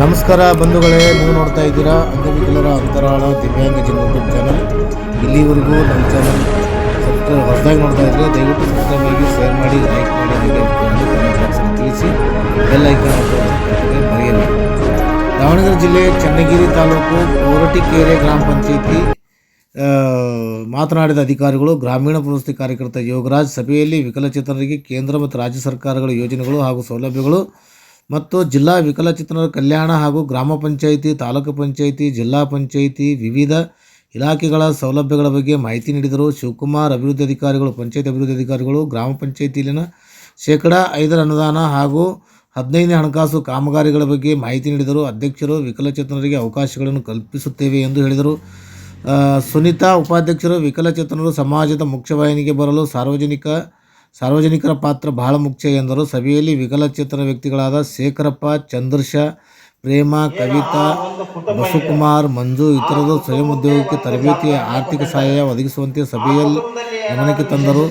ನಮಸ್ಕಾರ ಬಂಧುಗಳೇ, ನೀವು ನೋಡ್ತಾ ಇದ್ದೀರಾ ಅಂಗವಿಕಲರ ಅಂತರಾಳ ದಿವ್ಯಾಂಗ ಜನ ಯೂಟ್ಯೂಬ್ ಚಾನಲ್ ಇಲ್ಲಿವರೆಗೂ ನಮ್ಮ ಚಾನಲ್ ಸಬ್ಸ್ಕ್ರೈಬ್ ಹೊಸದಾಗಿ ನೋಡ್ತಾ ಇದ್ದರೆ ದಯವಿಟ್ಟು ಸಬ್ಸ್ಕ್ರೈಬ್ ಆಗಿ ಶೇರ್ ಮಾಡಿ ಲೈಕ್ ಮಾಡಿ ಅಲ್ಲಿ ತಿಳಿಸಿ ಬೆಲ್ ಐಕಾನ್ ಮರೆಯಲ್ಲ. ದಾವಣಗೆರೆ ಜಿಲ್ಲೆ ಚನ್ನಗಿರಿ ತಾಲೂಕು ಕೋರಟಿಕೆರೆ ಗ್ರಾಮ ಪಂಚಾಯಿತಿ ಮಾತನಾಡಿದ ಅಧಿಕಾರಿಗಳು, ಗ್ರಾಮೀಣ ಪ್ರವೃತ್ತಿ ಕಾರ್ಯಕರ್ತ ಯೋಗರಾಜ್, ಸಭೆಯಲ್ಲಿ ವಿಕಲಚೇತನರಿಗೆ ಕೇಂದ್ರ ಮತ್ತು ರಾಜ್ಯ ಸರ್ಕಾರಗಳ ಯೋಜನೆಗಳು ಹಾಗೂ ಸೌಲಭ್ಯಗಳು ಮತ್ತು ಜಿಲ್ಲಾ ವಿಕಲಚೇತನರ ಕಲ್ಯಾಣ ಹಾಗೂ ಗ್ರಾಮ ಪಂಚಾಯಿತಿ, ತಾಲೂಕು ಪಂಚಾಯಿತಿ, ಜಿಲ್ಲಾ ಪಂಚಾಯಿತಿ ವಿವಿಧ ಇಲಾಖೆಗಳ ಸೌಲಭ್ಯಗಳ ಬಗ್ಗೆ ಮಾಹಿತಿ ನೀಡಿದರು. ಶಿವಕುಮಾರ್ ಅಭಿವೃದ್ಧಿ ಅಧಿಕಾರಿಗಳು, ಪಂಚಾಯತ್ ಅಭಿವೃದ್ಧಿ ಅಧಿಕಾರಿಗಳು, ಗ್ರಾಮ ಪಂಚಾಯಿತಿಯಲ್ಲಿನ ಶೇಕಡಾ ಐದರ ಅನುದಾನ ಹಾಗೂ ಹದಿನೈದನೇ ಹಣಕಾಸು ಕಾಮಗಾರಿಗಳ ಬಗ್ಗೆ ಮಾಹಿತಿ ನೀಡಿದರು. ಅಧ್ಯಕ್ಷರು ವಿಕಲಚೇತನರಿಗೆ ಅವಕಾಶಗಳನ್ನು ಕಲ್ಪಿಸುತ್ತೇವೆ ಎಂದು ಹೇಳಿದರು. ಸುನಿತಾ ಸುನೀತಾ ಉಪಾಧ್ಯಕ್ಷರು ವಿಕಲಚೇತನರು ಸಮಾಜದ ಮುಖ್ಯವಾಹಿನಿಗೆ ಬರಲು ಸಾರ್ವಜನಿಕ ಸಾರ್ವಜನಿಕರ ಪಾತ್ರ ಬಹಳ ಮುಖ್ಯ ಎಂದರು. ಸಭೆಯಲ್ಲಿ ವಿಕಲಚೇತನ ವ್ಯಕ್ತಿಗಳಾದ ಶೇಖರಪ್ಪ, ಚಂದ್ರಶ, ಪ್ರೇಮ, ಕವಿತಾ ಬಸುಕುಮಾರ್ ಮಂಜು ಇತರರು ಸ್ವಯಂ ಉದ್ಯೋಗಕ್ಕೆ ತರಬೇತಿ ಆರ್ಥಿಕ ಸಹಾಯ ಒದಗಿಸುವಂತೆ ಸಭೆಯಲ್ಲಿ ಗಮನಕ್ಕೆ ತಂದರು.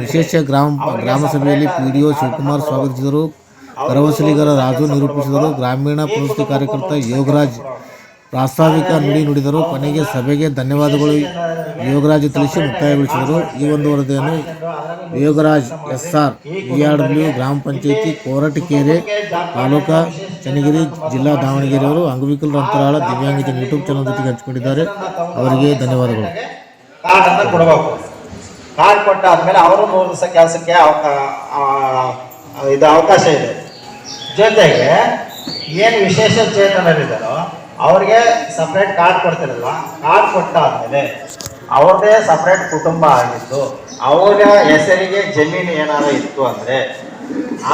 ವಿಶೇಷ ಗ್ರಾಮ ಗ್ರಾಮ ಸಭೆಯಲ್ಲಿ ಪಿ ಡಿ ಒ ಶಿವಕುಮಾರ್ ಸ್ವಾಗತಿಸಿದರು. ಕರವಸಲಿಗರ ರಾಜು ನಿರೂಪಿಸಿದರು. ಗ್ರಾಮೀಣ ಪ್ರವೃತ್ತಿ ಕಾರ್ಯಕರ್ತ ಯೋಗರಾಜ್ ಪ್ರಾಸ್ತಾವಿಕ ನುಡಿ ನುಡಿದರು. ಕೊನೆಗೆ ಸಭೆಗೆ ಧನ್ಯವಾದಗಳು. ಯೋಗರಾಜ್ ತಿಳಿಸಿ ಮುಕ್ತಾಯಗೊಳಿಸಿದರು ಈ ಒಂದು ವರದಿಯನ್ನು ಯೋಗರಾಜ್ ಎಸ್ ಆರ್ ಡಬ್ಲ್ಯೂ ಗ್ರಾಮ ಪಂಚಾಯಿತಿ ಕೋರಟಕೆರೆ ತಾಲೂಕಾ ಚನ್ನಗಿರಿ ಜಿಲ್ಲಾ ದಾವಣಗೆರೆಯವರು ಅಂಗವಿಕಲರ ಅಂತರಾಳ ದಿವ್ಯಾಂಗಿತ ಯೂಟ್ಯೂಬ್ ಚಾನಲ್ ಜೊತೆಗೆ ಹಂಚಿಕೊಂಡಿದ್ದಾರೆ. ಅವರಿಗೆ ಧನ್ಯವಾದಗಳು. ಕಾರ್ಡ್ ಅವರು ಮೂರು ದಿವಸ ಕೆಲಸಕ್ಕೆ ಇದು ಅವಕಾಶ ಇದೆ. ಜೊತೆಗೆ ಏನು ವಿಶೇಷ ಚೇತನರಿದ್ದಾರೋ ಅವ್ರಿಗೆ ಸಪ್ರೇಟ್ ಕಾರ್ಡ್ ಕೊಡ್ತಿರಲ್ವ? ಕಾರ್ಡ್ ಕೊಟ್ಟಾದ್ಮೇಲೆ ಅವ್ರದೇ ಸಪ್ರೇಟ್ ಕುಟುಂಬ ಆಗಿತ್ತು ಅವರ ಹೆಸರಿಗೆ ಜಮೀನು ಏನಾದ್ರು ಇತ್ತು ಅಂದರೆ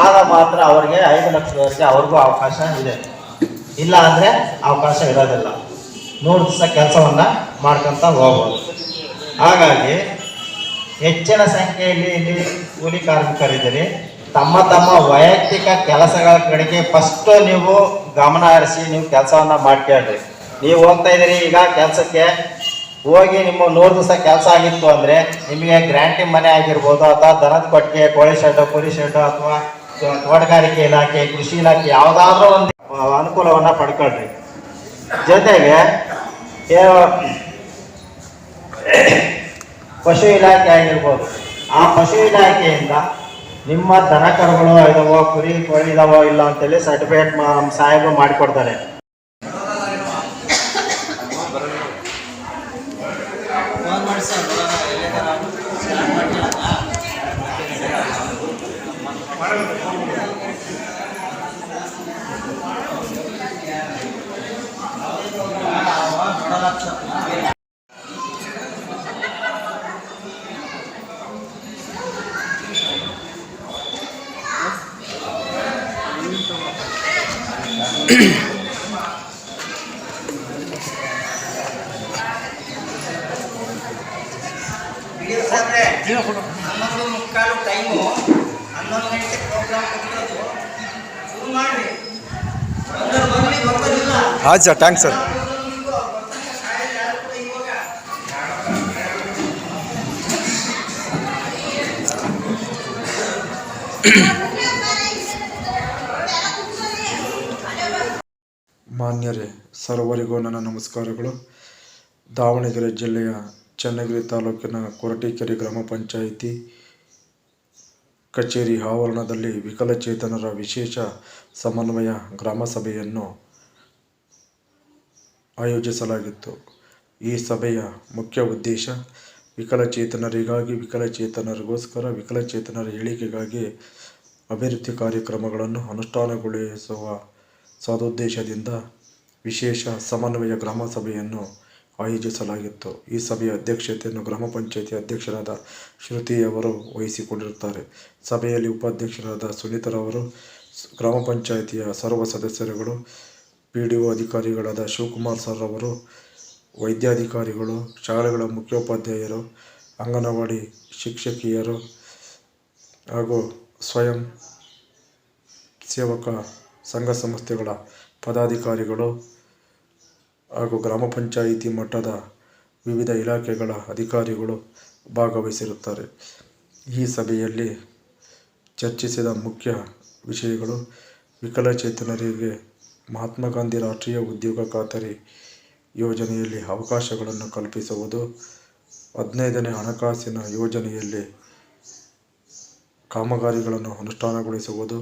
ಆಗ ಮಾತ್ರ ಅವ್ರಿಗೆ ಐದು ಲಕ್ಷದವರೆಗೆ ಅವ್ರಿಗೂ ಅವಕಾಶ ಇದೆ. ಇಲ್ಲ ಅಂದರೆ ಅವಕಾಶ ಇರೋದಿಲ್ಲ. ನೂರು ದಿವಸ ಕೆಲಸವನ್ನ ಮಾಡ್ಕೊಂತ ಹೋಗ್ಬೋದು. ಹಾಗಾಗಿ ಹೆಚ್ಚಿನ ಸಂಖ್ಯೆಯಲ್ಲಿ ಇಲ್ಲಿ ಕೂಲಿ ಕಾರ್ಮಿಕರಿದ್ದೀರಿ. ತಮ್ಮ ತಮ್ಮ ವೈಯಕ್ತಿಕ ಕೆಲಸಗಳ ಕಡೆಗೆ ಫಸ್ಟ್ ನೀವು ಗಮನ ಹರಿಸಿ, ನೀವು ಕೆಲಸವನ್ನ ಮಾಡ್ಕೊಳ್ರಿ. ನೀವು ಹೋಗ್ತಾ ಇದ್ದೀರಿ, ಈಗ ಕೆಲಸಕ್ಕೆ ಹೋಗಿ ನಿಮ್ಮ ನೂರು ದಿವಸ ಕೆಲಸ ಆಗಿತ್ತು ಅಂದ್ರೆ ನಿಮಗೆ ಗ್ರಾಂಟಿ ಮನೆ ಆಗಿರ್ಬೋದು, ಅಥವಾ ದನದ ಕೊಟ್ಟಿಗೆ, ಕೋಳಿ ಶೆಡ್ಡು ಕುರಿ ಶೆಡ್ಡು ಅಥವಾ ತೋಟಗಾರಿಕೆ ಇಲಾಖೆ, ಕೃಷಿ ಇಲಾಖೆ, ಯಾವುದಾದ್ರೂ ಒಂದು ಅನುಕೂಲವನ್ನ ಪಡ್ಕೊಳ್ರಿ. ಜೊತೆಗೆ ಪಶು ಇಲಾಖೆ ಆಗಿರ್ಬೋದು. ಆ ಪಶು ಇಲಾಖೆಯಿಂದ ನಿಮ್ಮ ದನ ಕರುಗಳು ಇದಾವೋ ಕುರಿ ಕೋಳಿ ಇದಾವೋ ಇಲ್ಲ ಅಂತೇಳಿ ಸರ್ಟಿಫಿಕೇಟ್ ಸಾಹೇಬರು ಮಾಡಿಕೊಡ್ತಾರೆ. ಗಂಟೆ ಪ್ರೋಗ್ರಾಮ್ ಶುರು ಹಾಂ ಸರ್ ಥ್ಯಾಂಕ್ಸ್ ಸರ್. ಮಾನ್ಯರೇ, ಸರ್ವರಿಗೂ ನನ್ನ ನಮಸ್ಕಾರಗಳು. ದಾವಣಗೆರೆ ಜಿಲ್ಲೆಯ ಚನ್ನಗಿರಿ ತಾಲೂಕಿನ ಕೊರಟೀಕೆರೆ ಗ್ರಾಮ ಪಂಚಾಯಿತಿ ಕಚೇರಿ ಆವರಣದಲ್ಲಿ ವಿಕಲಚೇತನರ ವಿಶೇಷ ಸಮನ್ವಯ ಗ್ರಾಮ ಸಭೆಯನ್ನು ಆಯೋಜಿಸಲಾಗಿತ್ತು. ಈ ಸಭೆಯ ಮುಖ್ಯ ಉದ್ದೇಶ ವಿಕಲಚೇತನರಿಗಾಗಿ ವಿಕಲಚೇತನರಿಗೋಸ್ಕರ ವಿಕಲಚೇತನರ ಏಳಿಗೆಗಾಗಿ ಅಭಿವೃದ್ಧಿ ಕಾರ್ಯಕ್ರಮಗಳನ್ನು ಅನುಷ್ಠಾನಗೊಳಿಸುವ ಸದುದ್ದೇಶದಿಂದ ವಿಶೇಷ ಸಮನ್ವಯ ಗ್ರಾಮ ಸಭೆಯನ್ನು ಆಯೋಜಿಸಲಾಗಿತ್ತು. ಈ ಸಭೆಯ ಅಧ್ಯಕ್ಷತೆಯನ್ನು ಗ್ರಾಮ ಪಂಚಾಯಿತಿ ಅಧ್ಯಕ್ಷರಾದ ಶ್ರುತಿ ಅವರು ವಹಿಸಿಕೊಂಡಿರುತ್ತಾರೆ. ಸಭೆಯಲ್ಲಿ ಉಪಾಧ್ಯಕ್ಷರಾದ ಸುನೀತರವರು, ಗ್ರಾಮ ಪಂಚಾಯಿತಿಯ ಸರ್ವ ಸದಸ್ಯರುಗಳು ಪಿ ಡಿ ಒ ಅಧಿಕಾರಿಗಳಾದ ಶಿವಕುಮಾರ್ ಸರ್ ಅವರು ವೈದ್ಯಾಧಿಕಾರಿಗಳು, ಶಾಲೆಗಳ ಮುಖ್ಯೋಪಾಧ್ಯಾಯರು, ಅಂಗನವಾಡಿ ಶಿಕ್ಷಕಿಯರು ಹಾಗೂ ಸ್ವಯಂ ಸೇವಕ ಸಂಘ ಸಂಸ್ಥೆಗಳ ಪದಾಧಿಕಾರಿಗಳು ಹಾಗೂ ಗ್ರಾಮ ಪಂಚಾಯಿತಿ ಮಟ್ಟದ ವಿವಿಧ ಇಲಾಖೆಗಳ ಅಧಿಕಾರಿಗಳು ಭಾಗವಹಿಸಿರುತ್ತಾರೆ. ಈ ಸಭೆಯಲ್ಲಿ ಚರ್ಚಿಸಿದ ಮುಖ್ಯ ವಿಷಯಗಳು ವಿಕಲಚೇತನರಿಗೆ ಮಹಾತ್ಮ ಗಾಂಧಿ ರಾಷ್ಟ್ರೀಯ ಉದ್ಯೋಗ ಖಾತರಿ ಯೋಜನೆಯಲ್ಲಿ ಅವಕಾಶಗಳನ್ನು ಕಲ್ಪಿಸುವುದು, ಹದಿನೈದನೇ ಹಣಕಾಸಿನ ಯೋಜನೆಯಲ್ಲಿ ಕಾಮಗಾರಿಗಳನ್ನು ಅನುಷ್ಠಾನಗೊಳಿಸುವುದು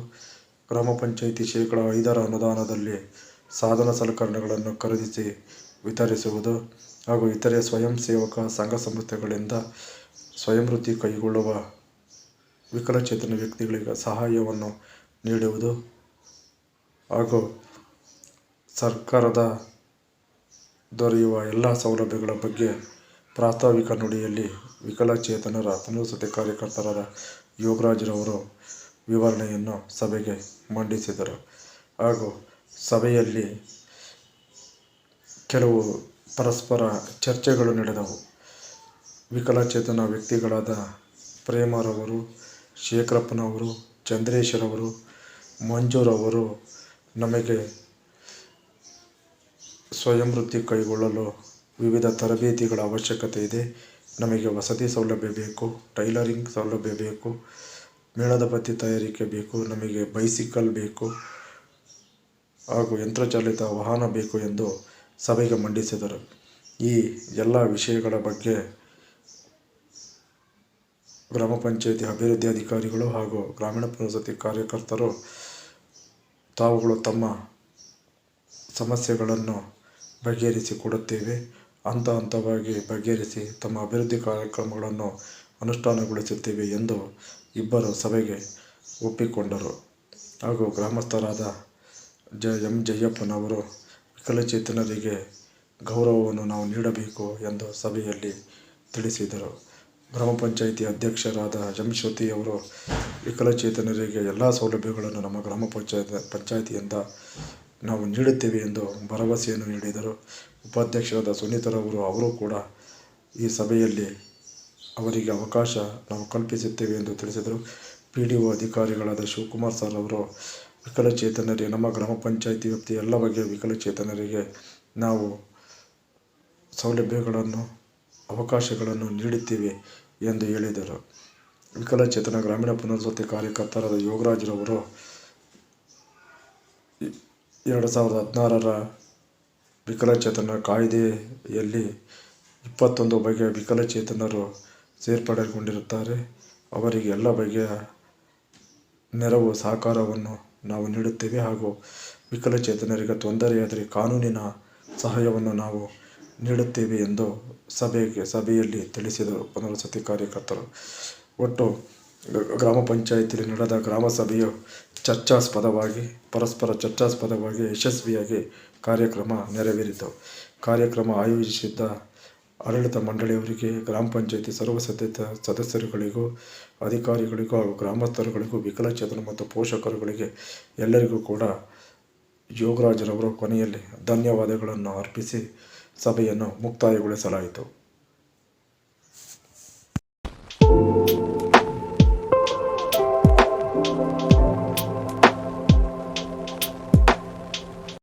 ಗ್ರಾಮ ಪಂಚಾಯಿತಿ ಶೇಕಡ ಐದರ ಅನುದಾನದಲ್ಲಿ ಸಾಧನ ಸಲಕರಣೆಗಳನ್ನು ಖರೀದಿಸಿ ವಿತರಿಸುವುದು ಹಾಗೂ ಇತರೆ ಸ್ವಯಂ ಸೇವಕ ಸಂಘ ಸಂಸ್ಥೆಗಳಿಂದ ಸ್ವಯಂ ವೃತ್ತಿ ಕೈಗೊಳ್ಳುವ ವಿಕಲಚೇತನ ವ್ಯಕ್ತಿಗಳಿಗೆ ಸಹಾಯವನ್ನು ನೀಡುವುದು ಹಾಗೂ ಸರ್ಕಾರದ ದೊರೆಯುವ ಎಲ್ಲ ಸೌಲಭ್ಯಗಳ ಬಗ್ಗೆ ಪ್ರಾಸ್ತಾವಿಕ ನುಡಿಯಲ್ಲಿ ವಿಕಲಚೇತನರ ಪುನರ್ವಸತಿ ಕಾರ್ಯಕರ್ತರಾದ ಯೋಗರಾಜ್ರವರು ವಿವರಣೆಯನ್ನು ಸಭೆಗೆ ಮಂಡಿಸಿದರು. ಹಾಗೂ ಸಭೆಯಲ್ಲಿ ಕೆಲವು ಪರಸ್ಪರ ಚರ್ಚೆಗಳು ನಡೆದವು. ವಿಕಲಚೇತನ ವ್ಯಕ್ತಿಗಳಾದ ಪ್ರೇಮರವರು, ಶೇಖರಪ್ಪನವರು ಚಂದ್ರೇಶ್ವರವರು ಮಂಜೂರವರು ನಮಗೆ ಸ್ವಯಂ ವೃತ್ತಿ ಕೈಗೊಳ್ಳಲು ವಿವಿಧ ತರಬೇತಿಗಳ ಅವಶ್ಯಕತೆ ಇದೆ. ನಮಗೆ ವಸತಿ ಸೌಲಭ್ಯ ಬೇಕು, ಟೈಲರಿಂಗ್ ಸೌಲಭ್ಯ ಬೇಕು ಮೇಣದ ಬತ್ತಿ ತಯಾರಿಕೆ ಬೇಕು, ನಮಗೆ ಬೈಸಿಕಲ್ ಬೇಕು, ಹಾಗೂ ಯಂತ್ರಚಾಲಿತ ವಾಹನ ಬೇಕು ಎಂದು ಸಭೆಗೆ ಮಂಡಿಸಿದರು. ಈ ಎಲ್ಲ ವಿಷಯಗಳ ಬಗ್ಗೆ ಗ್ರಾಮ ಪಂಚಾಯಿತಿ ಅಭಿವೃದ್ಧಿ ಅಧಿಕಾರಿಗಳು ಹಾಗೂ ಗ್ರಾಮೀಣ ಪುನರ್ವಸತಿ ಕಾರ್ಯಕರ್ತರು ತಾವುಗಳು ತಮ್ಮ ಸಮಸ್ಯೆಗಳನ್ನು ಬಗೆಹರಿಸಿಕೊಡುತ್ತೇವೆ. ಹಂತ ಹಂತವಾಗಿ ಬಗೆಹರಿಸಿ ತಮ್ಮ ಅಭಿವೃದ್ಧಿ ಕಾರ್ಯಕ್ರಮಗಳನ್ನು ಅನುಷ್ಠಾನಗೊಳಿಸುತ್ತೇವೆ ಎಂದು ಇಬ್ಬರು ಸಭೆಗೆ ಒಪ್ಪಿಕೊಂಡರು. ಹಾಗೂ ಗ್ರಾಮಸ್ಥರಾದ ಜ ಎಂ ಜಯಪ್ಪನವರು ವಿಕಲಚೇತನರಿಗೆ ಗೌರವವನ್ನು ನಾವು ನೀಡಬೇಕು ಎಂದು ಸಭೆಯಲ್ಲಿ ತಿಳಿಸಿದರು. ಗ್ರಾಮ ಪಂಚಾಯಿತಿ ಅಧ್ಯಕ್ಷರಾದ ಜಂಶ್ವತಿಯವರು ವಿಕಲಚೇತನರಿಗೆ ಎಲ್ಲ ಸೌಲಭ್ಯಗಳನ್ನು ನಮ್ಮ ಗ್ರಾಮ ಪಂಚಾಯತ್ ಪಂಚಾಯಿತಿಯಿಂದ ನಾವು ನೀಡುತ್ತೇವೆ ಎಂದು ಭರವಸೆಯನ್ನು ನೀಡಿದರು. ಉಪಾಧ್ಯಕ್ಷರಾದ ಸುನೀತರವರು ಅವರು ಕೂಡ ಈ ಸಭೆಯಲ್ಲಿ ಅವರಿಗೆ ಅವಕಾಶ ನಾವು ಕಲ್ಪಿಸುತ್ತೇವೆ ಎಂದು ತಿಳಿಸಿದರು. ಪಿ ಡಿ ಒ ಅಧಿಕಾರಿಗಳಾದ ಶಿವಕುಮಾರ್ ಸರ್ ಅವರು, ವಿಕಲಚೇತನರಿಗೆ, ನಮ್ಮ ಗ್ರಾಮ ಪಂಚಾಯಿತಿ ವ್ಯಾಪ್ತಿಯ ಎಲ್ಲ ಬಗೆಯ ವಿಕಲಚೇತನರಿಗೆ ನಾವು ಸೌಲಭ್ಯಗಳನ್ನು, ಅವಕಾಶಗಳನ್ನು ನೀಡುತ್ತೇವೆ ಎಂದು ಹೇಳಿದರು. ವಿಕಲಚೇತನ ಗ್ರಾಮೀಣ ಪುನರ್ವಸತಿ ಕಾರ್ಯಕರ್ತರಾದ ಯೋಗರಾಜ್ರವರು ಎರಡು ಸಾವಿರದ ಹದಿನಾರರ ವಿಕಲಚೇತನ ಕಾಯ್ದೆಯಲ್ಲಿ ಇಪ್ಪತ್ತೊಂದು ಬಗೆಯ ವಿಕಲಚೇತನರು ಸೇರ್ಪಡೆಗೊಂಡಿರುತ್ತಾರೆ. ಅವರಿಗೆ ಎಲ್ಲ ಬಗೆಯ ನೆರವು, ಸಹಕಾರವನ್ನು ನಾವು ನೀಡುತ್ತೇವೆ ಹಾಗೂ ವಿಕಲಚೇತನರಿಗೆ ತೊಂದರೆಯಾದರೆ ಕಾನೂನಿನ ಸಹಾಯವನ್ನು ನಾವು ನೀಡುತ್ತೇವೆ ಎಂದು ಸಭೆಗೆ, ಸಭೆಯಲ್ಲಿ ತಿಳಿಸಿದರು. ಪುನರ್ವಸತಿ ಕಾರ್ಯಕರ್ತರು. ಒಟ್ಟು ಗ್ರಾಮ ಪಂಚಾಯಿತಿಯಲ್ಲಿ ನಡೆದ ಗ್ರಾಮ ಸಭೆಯು ಚರ್ಚಾಸ್ಪದವಾಗಿ, ಪರಸ್ಪರ ಚರ್ಚಾಸ್ಪದವಾಗಿ ಯಶಸ್ವಿಯಾಗಿ ಕಾರ್ಯಕ್ರಮ ನೆರವೇರಿತು. ಕಾರ್ಯಕ್ರಮ ಆಯೋಜಿಸಿದ್ದ ಆಡಳಿತ ಮಂಡಳಿಯವರಿಗೆ ಗ್ರಾಮ ಪಂಚಾಯಿತಿ ಸರ್ವ ಸದಸ್ಯ ಸದಸ್ಯರುಗಳಿಗೂ, ಅಧಿಕಾರಿಗಳಿಗೂ ಹಾಗೂ ಗ್ರಾಮಸ್ಥರುಗಳಿಗೂ ವಿಕಲಚೇತನ ಮತ್ತು ಪೋಷಕರುಗಳಿಗೆ ಎಲ್ಲರಿಗೂ ಕೂಡ ಯೋಗರಾಜರವರು ಕೊನೆಯಲ್ಲಿ ಧನ್ಯವಾದಗಳನ್ನು ಅರ್ಪಿಸಿ ಸಭೆಯನ್ನು ಮುಕ್ತಾಯಗೊಳಿಸಲಾಯಿತು.